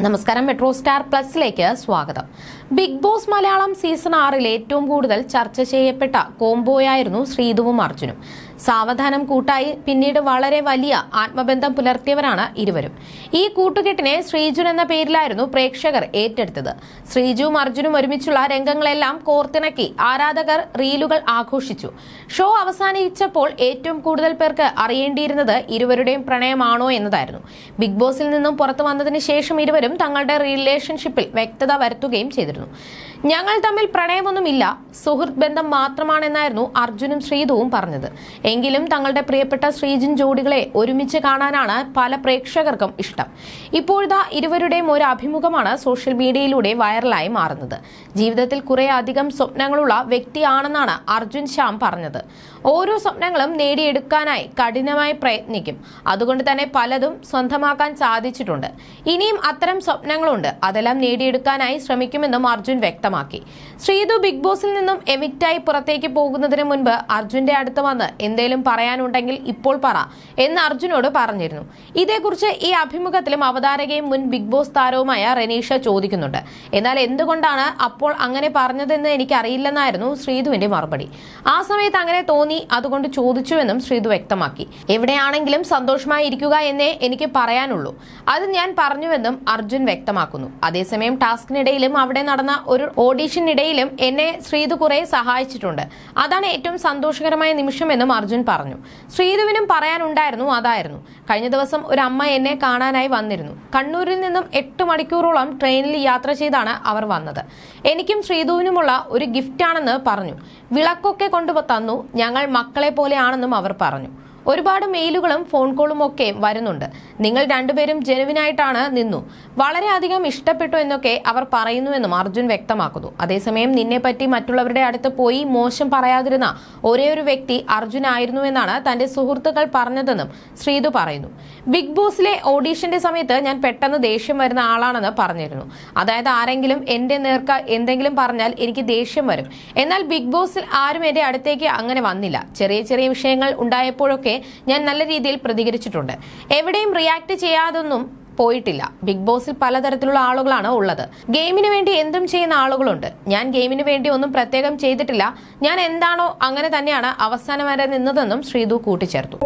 നമസ്കാരം metro star പ്ലസിലേക്ക് സ്വാഗതം. Big boss Malayalam season ആറിൽ ഏറ്റവും കൂടുതൽ ചർച്ച ചെയ്യപ്പെട്ട കോംബോയായിരുന്നു ശ്രീധുവും അർജുനും. സാവധാനം കൂട്ടായി പിന്നീട് വളരെ വലിയ ആത്മബന്ധം പുലർത്തിയവരാണ് ഇരുവരും. ഈ കൂട്ടുകെട്ടിനെ ശ്രീജു എന്ന പേരിലായിരുന്നു പ്രേക്ഷകർ ഏറ്റെടുത്തത്. ശ്രീജുവും അർജുനും ഒരുമിച്ചുള്ള രംഗങ്ങളെല്ലാം കോർത്തിണക്കി ആരാധകർ റീലുകൾ ആഘോഷിച്ചു. ഷോ അവസാനിച്ചപ്പോൾ ഏറ്റവും കൂടുതൽ പേർക്ക് അറിയേണ്ടിയിരുന്നത് ഇരുവരുടെയും പ്രണയമാണോ എന്നതായിരുന്നു. ബിഗ് ബോസിൽ നിന്നും പുറത്തു വന്നതിന് ശേഷം ഇരുവരും തങ്ങളുടെ റിലേഷൻഷിപ്പിൽ വ്യക്തത വരുത്തുകയും ചെയ്തിരുന്നു. ഞങ്ങൾ തമ്മിൽ പ്രണയമൊന്നുമില്ല സുഹൃത്ത് ബന്ധം മാത്രമാണെന്നായിരുന്നു അർജുനും ശ്രീധുവും പറഞ്ഞത്. എങ്കിലും തങ്ങളുടെ പ്രിയപ്പെട്ട ശ്രീജിൻ ജോഡികളെ ഒരുമിച്ച് കാണാനാണ് പല പ്രേക്ഷകർക്കും ഇഷ്ടം. ഇപ്പോഴത്തെ ഇരുവരുടെയും ഒരു അഭിമുഖമാണ് സോഷ്യൽ മീഡിയയിലൂടെ വൈറലായി മാറുന്നത്. ജീവിതത്തിൽ കുറെ അധികം സ്വപ്നങ്ങളുള്ള വ്യക്തിയാണെന്നാണ് അർജുൻ ശ്യാം പറഞ്ഞത്. ഓരോ സ്വപ്നങ്ങളും നേടിയെടുക്കാനായി കഠിനമായി പ്രയത്നിക്കും. അതുകൊണ്ട് തന്നെ പലതും സ്വന്തമാക്കാൻ സാധിച്ചിട്ടുണ്ട്. ഇനിയും അത്തരം സ്വപ്നങ്ങളുണ്ട്. അതെല്ലാം നേടിയെടുക്കാനായി ശ്രമിക്കുമെന്നും അർജുൻ വ്യക്തമാക്കി. ശ്രീതു ബിഗ് ബോസിൽ നിന്നും എവിക്റ്റായി പുറത്തേക്ക് പോകുന്നതിന് മുൻപ് അർജുന്റെ അടുത്ത് വന്ന് എന്തേലും പറയാനുണ്ടെങ്കിൽ ഇപ്പോൾ പറ എന്ന് അർജുനോട് പറഞ്ഞിരുന്നു. ഇതേക്കുറിച്ച് ഈ അഭിമുഖത്തിലും അവതാരകയും മുൻ ബിഗ് ബോസ് താരവുമായ റെനീഷ ചോദിക്കുന്നുണ്ട്. എന്നാൽ എന്തുകൊണ്ടാണ് അപ്പോൾ അങ്ങനെ പറഞ്ഞതെന്ന് എനിക്ക് അറിയില്ലെന്നായിരുന്നു ശ്രീധുവിന്റെ മറുപടി. ആ സമയത്ത് അങ്ങനെ തോന്നി അതുകൊണ്ട് ചോദിച്ചുവെന്നും ശ്രീധു വ്യക്തമാക്കി. എവിടെയാണെങ്കിലും സന്തോഷമായി ഇരിക്കുക എന്നേ എനിക്ക് പറയാനുള്ളൂ. അത് ഞാൻ പറഞ്ഞുവെന്നും അർജുൻ വ്യക്തമാക്കുന്നു. അതേസമയം ടാസ്കിനിടയിലും അവിടെ നടന്ന ഒരു ഓഡീഷനിടയിലും എന്നെ ശ്രീധു കുറെ സഹായിച്ചിട്ടുണ്ട്. അതാണ് ഏറ്റവും സന്തോഷകരമായ നിമിഷമെന്നും അർജുൻ പറഞ്ഞു. ശ്രീധുവിനും പറയാനുണ്ടായിരുന്നു അതായിരുന്നു. കഴിഞ്ഞ ദിവസം ഒരു അമ്മ എന്നെ കാണാനായി വന്നിരുന്നു. കണ്ണൂരിൽ നിന്നും എട്ട് മണിക്കൂറോളം ട്രെയിനിൽ യാത്ര ചെയ്താണ് അവർ വന്നത്. എനിക്കും ശ്രീധുവിനുമുള്ള ഒരു ഗിഫ്റ്റാണെന്ന് പറഞ്ഞു. വിളക്കൊക്കെ കൊണ്ടു തന്നു. ഞങ്ങൾ മക്കളെ പോലെയാണെന്നും അവർ പറഞ്ഞു. ഒരുപാട് മെയിലുകളും ഫോൺ കോളും ഒക്കെ വരുന്നുണ്ട്. നിങ്ങൾ രണ്ടുപേരും ജനുവിനായിട്ടാണ് നിന്നു. വളരെയധികം ഇഷ്ടപ്പെട്ടു എന്നൊക്കെ അവർ പറയുന്നുവെന്നും അർജുൻ വ്യക്തമാക്കുന്നു. അതേസമയം നിന്നെ പറ്റി മറ്റുള്ളവരുടെ അടുത്ത് പോയി മോശം പറയാതിരുന്ന ഒരേ ഒരു വ്യക്തി അർജുൻ ആയിരുന്നുവെന്നാണ് തന്റെ സുഹൃത്തുക്കൾ പറഞ്ഞതെന്നും ശ്രീതു പറയുന്നു. ബിഗ് ബോസിലെ ഓഡീഷന്റെ സമയത്ത് ഞാൻ പെട്ടെന്ന് ദേഷ്യം വരുന്ന ആളാണെന്ന് പറഞ്ഞിരുന്നു. അതായത് ആരെങ്കിലും എന്റെ നേർക്ക് എന്തെങ്കിലും പറഞ്ഞാൽ എനിക്ക് ദേഷ്യം വരും. എന്നാൽ ബിഗ് ബോസിൽ ആരും എന്റെ അടുത്തേക്ക് അങ്ങനെ വന്നില്ല. ചെറിയ ചെറിയ വിഷയങ്ങൾ ഉണ്ടായപ്പോഴൊക്കെ ഞാൻ നല്ല രീതിയിൽ പ്രതികരിച്ചിട്ടുണ്ട്. എവിടെയും റിയാക്ട് ചെയ്യാതൊന്നും പോയിട്ടില്ല. ബിഗ് ബോസിൽ പലതരത്തിലുള്ള ആളുകളാണ് ഉള്ളത്. ഗെയിമിന് വേണ്ടി എന്തും ചെയ്യുന്ന ആളുകളുണ്ട്. ഞാൻ ഗെയിമിന് വേണ്ടി ഒന്നും പ്രത്യേകം ചെയ്തിട്ടില്ല. ഞാൻ എന്താണോ അങ്ങനെ തന്നെയാണ് അവസാനം വരെ നിന്നതെന്നും ശ്രീതു കൂട്ടിച്ചേർത്തു.